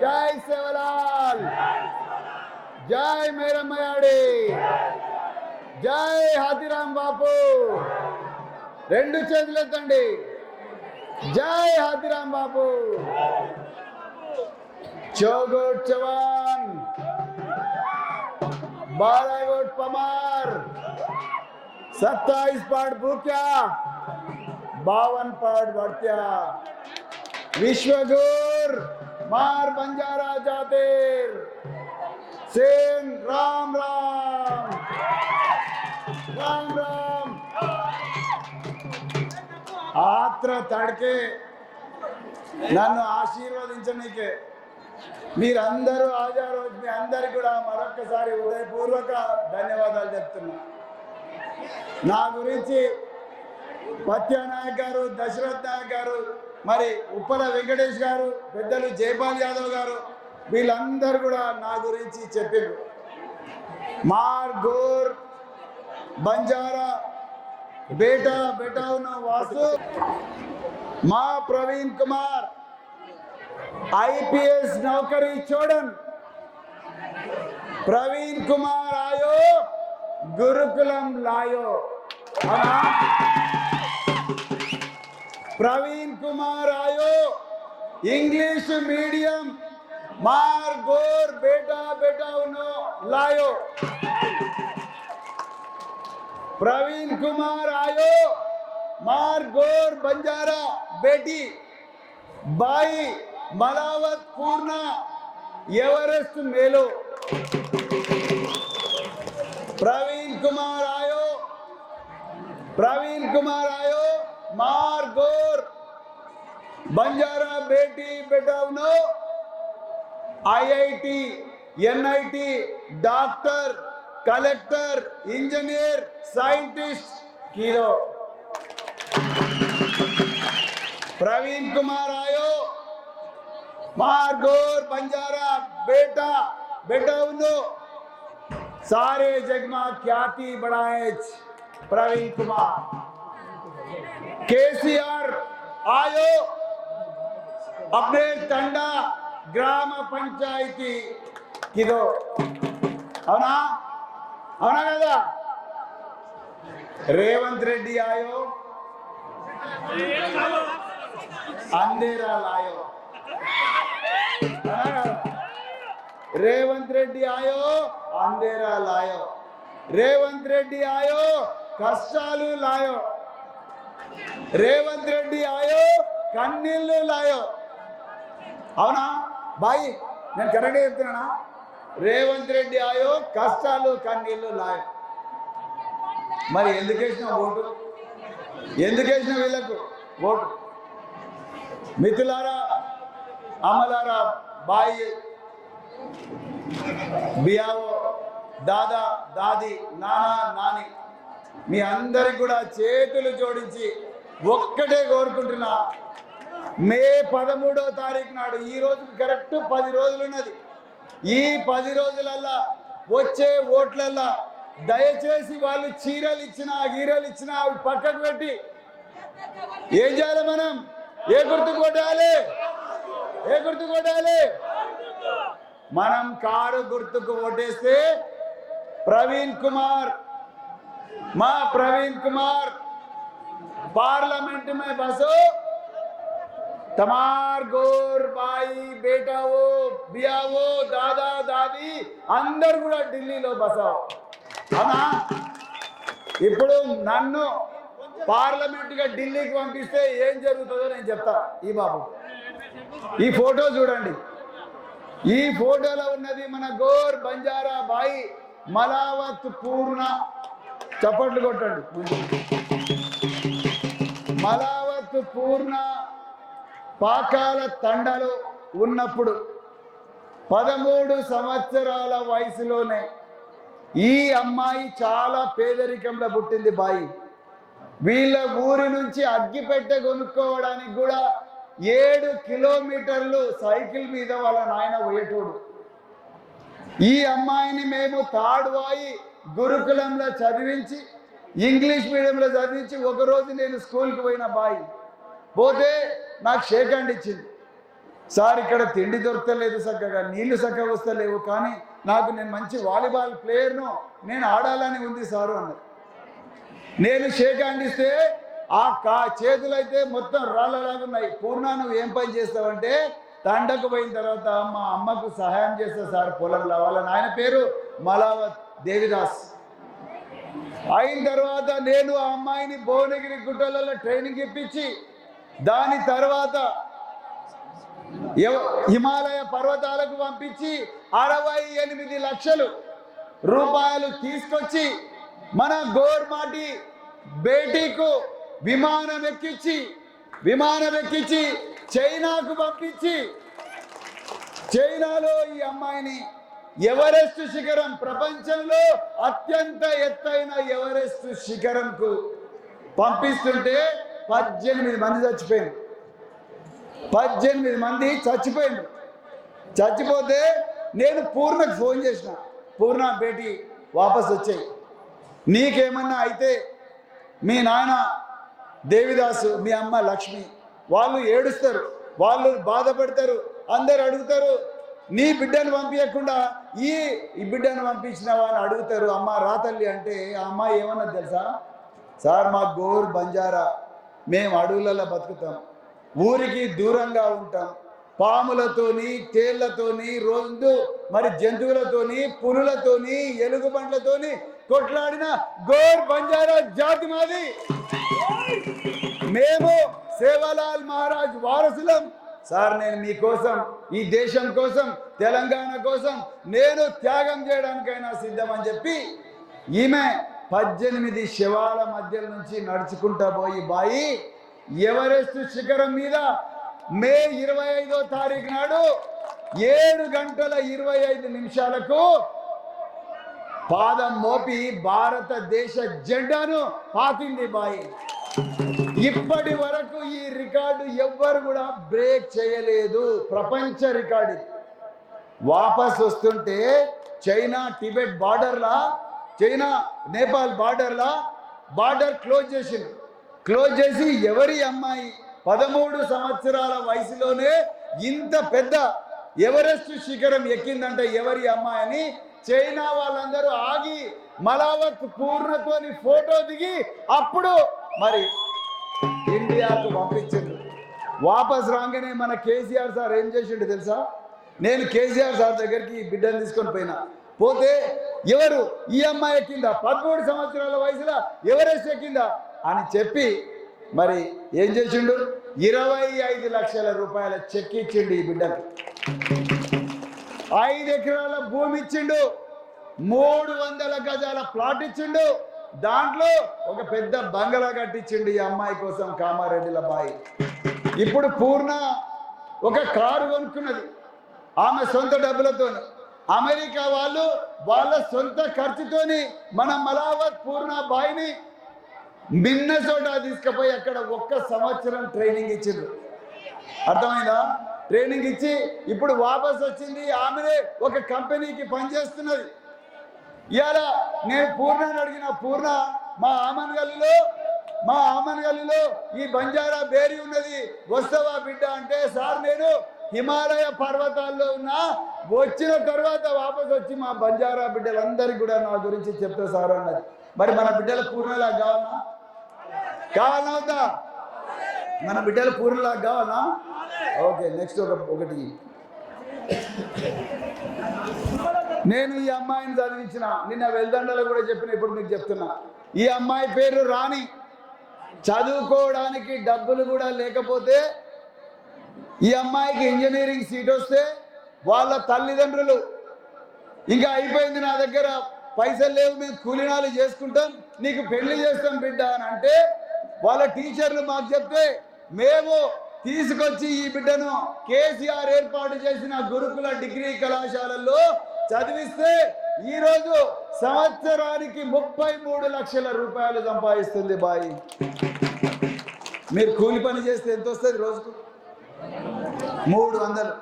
జై సేవలాల్ జై మేరమ్మయాడి! జై హాతిరామ్ బాపు! రెండు చేతులు ఎత్తండి జై హాతిరామ్ బాపు! చౌగోట్ చవాన్ బారాగోట్ పమార్! సత్తాయిస్ పాట్ భూక్యా బావన్ పాట్ భర్త్యా విశ్వగూర్! मार बंजारा जातेर सेन राम राम राम राम ఆత్ర తడికే నన్ను ఆశీర్వదించనీకే మీరందరూ హాజరు మీ అందరికి కూడా మరొక్కసారి హృదయపూర్వక ధన్యవాదాలు చెప్తున్నా నా గురించి పత్యానాయక్ గారు దశరథ్ నాయక్ గారు మరి ఉప్పల వెంకటేష్ గారు పెద్దలు జైపాల్ యాదవ్ గారు వీళ్ళందరూ కూడా నా గురించి చెప్పారు మార్గోర్ బంజారా బేటా బేటా ఉన్న వాసు మా ప్రవీణ్ కుమార్ ఐపీఎస్ నౌకరీ చూడన్ ప్రవీణ్ కుమార్ ఆయో గురుకులం లాయో. ప్రవీణ్ కుమార్ ఆయో ఇంగ్లీష్ మీడియం మార్ గోర్ బేటా బేటా ఉన్నో లాయో. ప్రవీణ్ కుమార్ ఆయో మార్ గోర్ బంజారా బేటీ. బాయి మలావత్ పూర్ణ ఎవరెస్ట్ మేలో. ప్రవీణ్ కుమార్ ఆయో ప్రవీణ్ కుమార్ ఆయో మార్ గోర్ Banjara Beti బెటావ్నో IIT NIT doctor collector engineer scientist कीरो Praveen Kumar आयो मारगोर बंजारा बेटा बेटा उनो सारे जग में ख्याति बढ़ाए प्रवीण कुमार केसीआर आयो अपने टंडा ग्राम पंचायती किदो అవునా అవునా కదా రేవంత్ రెడ్డి ఆయో అందేరా లాయో అవునా కదా? రేవంత్ రెడ్డి ఆయో అందేరా లాయో రేవంత్ రెడ్డి ఆయో కష్టాలు లాయో రేవంత్ రెడ్డి ఆయో కన్నీళ్ళు లాయో అవునా? బాయ్ నేను కరెక్ట్గా చెప్తున్నానా? రేవంత్ రెడ్డి ఆయో కష్టాలు కన్నీళ్ళు లాయో. మరి ఎందుకు వేసిన ఓటు? ఎందుకు వేసిన వీళ్ళకు ఓటు? మిథులారా అమలారా బాయి బియావో దాదా దాది నానా నాని మీ అందరికి కూడా చేతులు జోడించి ఒక్కటే కోరుకుంటున్నా. మే పదమూడో తారీఖు నాడు ఈ రోజు కరెక్ట్ పది రోజులు ఉన్నది ఈ పది రోజులల్లా వచ్చే ఓట్లల్లా దయచేసి వాళ్ళు చీరలు ఇచ్చినా గీరలు ఇచ్చినా అవి పక్కకు పెట్టి. ఏం చేయాలి మనం? ఏ గుర్తు కొట్టాలి? ఏ గుర్తు కొట్టాలి? మనం కారు గుర్తుకు ఓటేస్తే ప్రవీణ్ కుమార్ మా ప్రవీణ్ కుమార్ पार्लियामेंट में बसो तमार गोर బాయి బేటావో బియావో దాదా దాది అందరు కూడా ఢిల్లీలో బసావు అవునా ఇప్పుడు నన్ను పార్లమెంట్ గా ఢిల్లీకి పంపిస్తే ఏం జరుగుతుందో నేను చెప్తా ఈ బాబు ఈ ఫోటో చూడండి ఈ ఫోటోలో ఉన్నది మన గోర్ బంజారా బాయి మలావత్ పూర్ణ చప్పట్లు కొట్టండి మలావత్ పూర్ణ పాకాల తండలో ఉన్నప్పుడు పదమూడు సంవత్సరాల వయసులోనే ఈ అమ్మాయి చాలా పేదరికంలో పుట్టింది బాయి. వీళ్ళ ఊరి నుంచి అగ్గిపెట్టె కొనుక్కోవడానికి కూడా ఏడు కిలోమీటర్లు సైకిల్ మీద వాళ్ళ నాయన పోయేటోడు. ఈ అమ్మాయిని మేము తాడువాయి గురుకులంలో చదివించి ఇంగ్లీష్ మీడియంలో చదివించి ఒకరోజు నేను స్కూల్కి పోయిన బాయ్. పోతే నాకు షేక్ హ్యాండ్ ఇచ్చింది. సార్ ఇక్కడ తిండి దొరకలేదు చక్కగా నీళ్ళు చక్కగా వస్తలేవు కానీ నాకు నేను మంచి వాలీబాల్ ప్లేయర్ను నేను ఆడాలని ఉంది సారు అన్నది నేను షేక్ హ్యాండ్ ఇస్తే ఆ కా చేతులు అయితే మొత్తం రాళ్ళలాగా ఉన్నాయి. పూర్ణ నువ్వు ఏం పని చేస్తావంటే తండకు పోయిన తర్వాత మా అమ్మకు సహాయం చేస్తా సార్ పొలంలో వాళ్ళ నాయన పేరు మలావత్ దేవిదాస్. అయిన తర్వాత నేను ఆ అమ్మాయిని భువనగిరి గుట్టలలో ట్రైనింగ్ ఇప్పించి దాని తర్వాత హిమాలయ పర్వతాలకు పంపించి అరవై ఎనిమిది లక్షలు రూపాయలు తీసుకొచ్చి మన గోర్మాటి బేటీకు విమానం ఎక్కించి విమానం ఎక్కించి చైనాకు పంపించి చైనాలో ఈ అమ్మాయిని ఎవరెస్ట్ శిఖరం ప్రపంచంలో అత్యంత ఎత్తైన ఎవరెస్ట్ శిఖరంకు పంపిస్తుంటే పద్దెనిమిది మంది చచ్చిపోయింది. పద్దెనిమిది మంది చచ్చిపోయింది. చచ్చిపోతే నేను పూర్ణకు ఫోన్ చేసిన. పూర్ణ భేటీ వాపస్ వచ్చాయి. నీకేమన్నా అయితే మీ నాన్న దేవిదాసు మీ అమ్మ లక్ష్మి వాళ్ళు ఏడుస్తారు. వాళ్ళు బాధపడతారు. అందరు అడుగుతారు. నీ బిడ్డను పంపించకుండా ఈ ఈ బిడ్డను పంపించినావా అని అడుగుతారు అమ్మ రాతల్లి అంటే ఆ అమ్మాయి ఏమన్నా తెలుసా? సార్ మా గోర్ బంజారా. మేము అడవులలో బతుకుతాం. ఊరికి దూరంగా ఉంటాం. పాములతోని తేళ్ళతోని రోజు మరి జంతువులతోని పులులతోని ఎలుగుబంట్లతోని కొట్లాడిన గోర్ బంజారా జాతి మాది. మేము సేవలాల్ మహారాజ్ వారసులం. సార్ నేను మీకోసం ఈ దేశం కోసం తెలంగాణ కోసం నేను త్యాగం చేయడానికైనా సిద్ధం అని చెప్పి ఈమె పద్దెనిమిది శివాల మధ్య నుంచి నడుచుకుంటా పోయి బాయి ఎవరెస్ట్ శిఖరం మీద మే ఇరవై ఐదో తారీఖు నాడు ఏడు గంటల ఇరవై ఐదు నిమిషాలకు పాదం మోపి భారతదేశ జెండాను పాతింది బాయి. ఇప్పటి వరకు ఈ రికార్డు ఎవ్వరు కూడా బ్రేక్ చేయలేదు. ప్రపంచ రికార్డు. వాపస్ వస్తుంటే చైనా టిబెట్ బార్డర్లా చైనా నేపాల్ బార్డర్లా బార్డర్ క్లోజ్ చేసింది. క్లోజ్ చేసి ఎవరి అమ్మాయి పదమూడు సంవత్సరాల వయసులోనే ఇంత పెద్ద ఎవరెస్ట్ శిఖరం ఎక్కిందంటే ఎవరి అమ్మాయి అని చైనా వాళ్ళందరూ ఆగి మలావత్ పూర్ణతోని ఫోటో దిగి అప్పుడు మరి ఇండియాకు పంపించింది. వాపస్ రాగానే మన కేసీఆర్ సార్ ఏం చేసిండు తెలుసా? నేను కేసీఆర్ సార్ దగ్గరికి బిడ్డను తీసుకొని పోయినా. పోతే ఎవరు? ఈ అమ్మాయి ఎక్కిందా పదమూడు సంవత్సరాల వయసులో ఎవరెస్ట్ ఎక్కిందా అని చెప్పి మరి ఏం చేసిండు? ఇరవై ఐదు లక్షల రూపాయల చెక్ ఇచ్చిండు ఈ బిడ్డకు. ఐదు ఎకరాల భూమి ఇచ్చిండు. మూడు వందల గజాల ప్లాట్ ఇచ్చిండు. దాంట్లో ఒక పెద్ద బంగళా కట్టించిండు ఈ అమ్మాయి కోసం కామారెడ్డిల బాయి ఇప్పుడు పూర్ణ ఒక కారు కొనుక్కున్నది. ఆమె సొంత డబ్బులతో అమెరికా వాళ్ళు వాళ్ళ సొంత ఖర్చుతోని మన మలావత్ పూర్ణ బాయిని మిన్నసోటా తీసుకుపోయి అక్కడ ఒక్క సంవత్సరం ట్రైనింగ్ ఇచ్చిండ్రు అర్థమైందా? ట్రైనింగ్ ఇచ్చి ఇప్పుడు వాపస్ వచ్చింది ఆమెనే ఒక కంపెనీకి పనిచేస్తున్నది. ఇలా నేను పూర్ణను అడిగిన పూర్ణ మా ఆమన్ గల్లీలో మా ఆమన్ గల్లీలో ఈ బంజారా బేరీ ఉన్నది. వస్తావా బిడ్డ అంటే సార్ నేను హిమాలయ పర్వతాల్లో ఉన్నా. వచ్చిన తర్వాత వాపస్ వచ్చి మా బంజారా బిడ్డలందరికీ కూడా నా గురించి చెప్తా సార్ అన్నది. మరి మన బిడ్డల పూర్ణలా కావాలా? కావాలా మన బిడ్డల పూర్ణలా కావాలా? ఓకే నెక్స్ట్ ఒక ఒకటి. నేను ఈ అమ్మాయిని చదివించిన నిన్న వెల్దండలో కూడా చెప్పిన ఇప్పుడు మీకు చెప్తున్నా. ఈ అమ్మాయి పేరు రాణి. చదువుకోవడానికి డబ్బులు కూడా లేకపోతే ఈ అమ్మాయికి ఇంజనీరింగ్ సీట్ వస్తే వాళ్ళ తల్లిదండ్రులు ఇంకా అయిపోయింది నా దగ్గర పైసలు లేవు మేము కూలినాలు చేసుకుంటాం నీకు పెళ్ళి చేస్తాం బిడ్డ అని అంటే వాళ్ళ టీచర్లు మాకు చెప్తే మేము తీసుకొచ్చి ఈ బిడ్డను కేసీఆర్ ఏర్పాటు చేసిన గురుకుల డిగ్రీ కళాశాలల్లో చదివిస్తే ఈరోజు సంవత్సరానికి ముప్పై మూడు లక్షల రూపాయలు సంపాదిస్తుంది బాయి. మీరు కూలి పని చేస్తే ఎంత వస్తుంది రోజుకు? మూడు వందలు.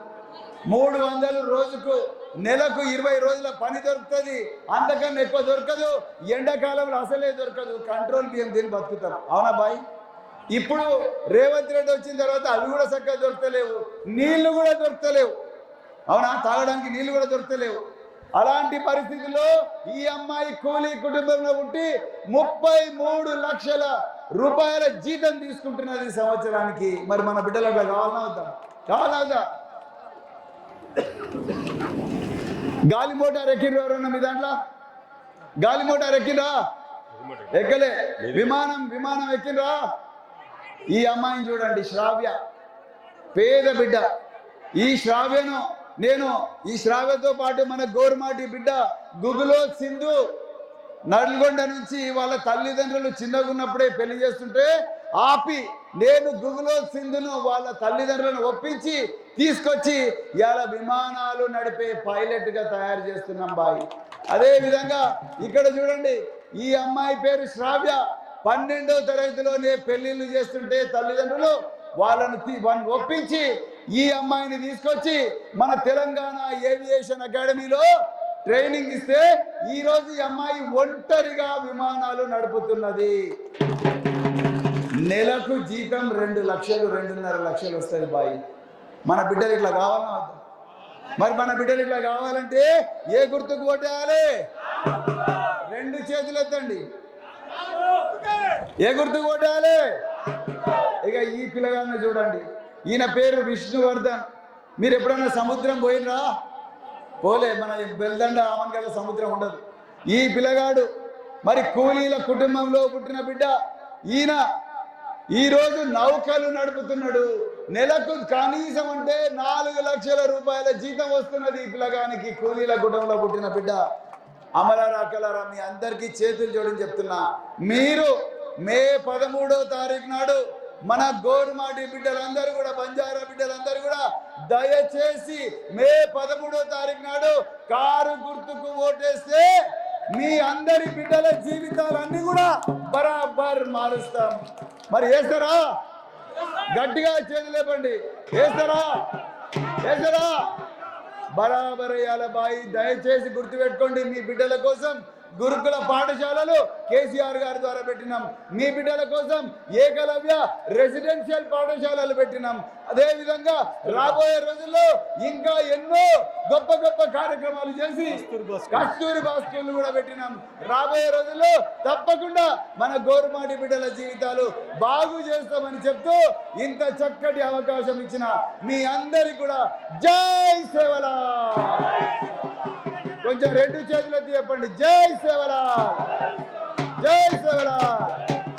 మూడు వందలు రోజుకు నెలకు ఇరవై రోజుల పని దొరుకుతుంది. అంతకన్నా ఎక్కువ దొరకదు. ఎండాకాలంలో అసలే దొరకదు. కంట్రోల్ బియ్యం తిని బతుకుతారు అవునా బాయ్? ఇప్పుడు రేవంత్ రెడ్డి వచ్చిన తర్వాత అవి కూడా చక్కగా దొరకలేవు నీళ్ళు కూడా దొరకలేవు అవునా? తాగడానికి నీళ్ళు కూడా దొరకలేవు అలాంటి పరిస్థితిలో ఈ అమ్మాయి కూలీ కుటుంబంలో పుట్టి ముప్పై మూడు లక్షల రూపాయల జీతం తీసుకుంటున్నది సంవత్సరానికి. మరి మన బిడ్డలు అట్లా కావాలన్నా వద్దా కావాలా వద్దా గాలి మోటార్ ఎక్కిండ్రు మీ దాంట్లో? గాలి మోటార్ ఎక్కిరా ఎక్కలే. విమానం విమానం ఎక్కిరా ఈ అమ్మాయిని చూడండి శ్రావ్య. పేద బిడ్డ. ఈ శ్రావ్యను నేను ఈ శ్రావ్యతో పాటు మన గోరుమాటి బిడ్డ గుగులో సింధు నల్గొండ నుంచి వాళ్ళ తల్లిదండ్రులు చిన్నగా ఉన్నప్పుడే పెళ్ళి చేస్తుంటే ఆపి నేను గుగులో సింధును వాళ్ళ తల్లిదండ్రులను ఒప్పించి తీసుకొచ్చి ఇలా విమానాలు నడిపే పైలట్గా తయారు చేస్తున్నాం బాయి. అదే విధంగా ఇక్కడ చూడండి ఈ అమ్మాయి పేరు శ్రావ్య. పన్నెండో తరగతిలోనే పెళ్ళిళ్ళు చేస్తుంటే తల్లిదండ్రులు వాళ్ళను వాళ్ళని ఒప్పించి ఈ అమ్మాయిని తీసుకొచ్చి మన తెలంగాణ ఏవియేషన్ అకాడమీలో ట్రైనింగ్ ఇస్తే ఈ రోజు ఈ అమ్మాయి ఒంటరిగా విమానాలు నడుపుతున్నది. నెలకు జీతం రెండు లక్షలు రెండున్నర లక్షలు వస్తుంది బాయి. మన బిడ్డలు ఇట్లా కావాలన్నా మరి మన బిడ్డలు ఇట్లా కావాలంటే ఏ గుర్తుకు ఓటేయాలి రెండు చేతులు ఎత్తండి ఏ గుర్తుకు ఓటేయాలి ఇక ఈ పిల్లగాన్ని చూడండి. ఈయన పేరు విష్ణువర్ధన్. మీరు ఎప్పుడైనా సముద్రం పోయినరా? పోలే మన బెల్దండ ఆమన్గల సముద్రం ఉండదు. ఈ పిల్లగాడు మరి కూలీల కుటుంబంలో పుట్టిన బిడ్డ. ఈయన ఈరోజు నౌకలు నడుపుతున్నాడు. నెలకు కనీసం అంటే నాలుగు లక్షల రూపాయల జీతం వస్తున్నది ఈ పిల్లగానికి కూలీల కుటుంబంలో పుట్టిన బిడ్డ. అమలారా అక్కలారా మీ అందరికీ చేతులు చూడని చెప్తున్నా. మీరు మే పదమూడో తారీఖు నాడు మన గోరుమాటి బిడ్డలందరూ కూడా బంజారా బిడ్డలందరూ కూడా దయచేసి మే పదమూడో తారీఖు నాడు కారు గుర్తుకు ఓటేస్తే మీ అందరి బిడ్డల జీవితాలన్నీ కూడా బరాబర్ మారుస్తాం. మరి వేస్తారా? గట్టిగా చేతులు లేపండి. వేస్తారా? వేస్తారా? బరాబర్ అయ్యాల బాయి. దయచేసి గుర్తుపెట్టుకోండి మీ బిడ్డల కోసం గురుకుల పాఠశాలలు కేసీఆర్ గారి ద్వారా పెట్టినాం. మీ బిడ్డల కోసం ఏకలవ్య రెసిడెన్షియల్ పాఠశాలలు పెట్టినాం. అదే విధంగా రాబోయే రోజుల్లో ఇంకా ఎన్నో గొప్ప గొప్ప కార్యక్రమాలు చేసి కస్తూరి బాస్కూల్ కూడా పెట్టినాం. రాబోయే రోజుల్లో తప్పకుండా మన గోరుమాటి బిడ్డల జీవితాలు బాగు చేస్తామని చెప్తూ ఇంత చక్కటి అవకాశం ఇచ్చిన మీ అందరికి కూడా జై సేవలా కొంచెం రెండు చేతులు ఎత్తి చెప్పండి. జై సేవరా జై సేవరా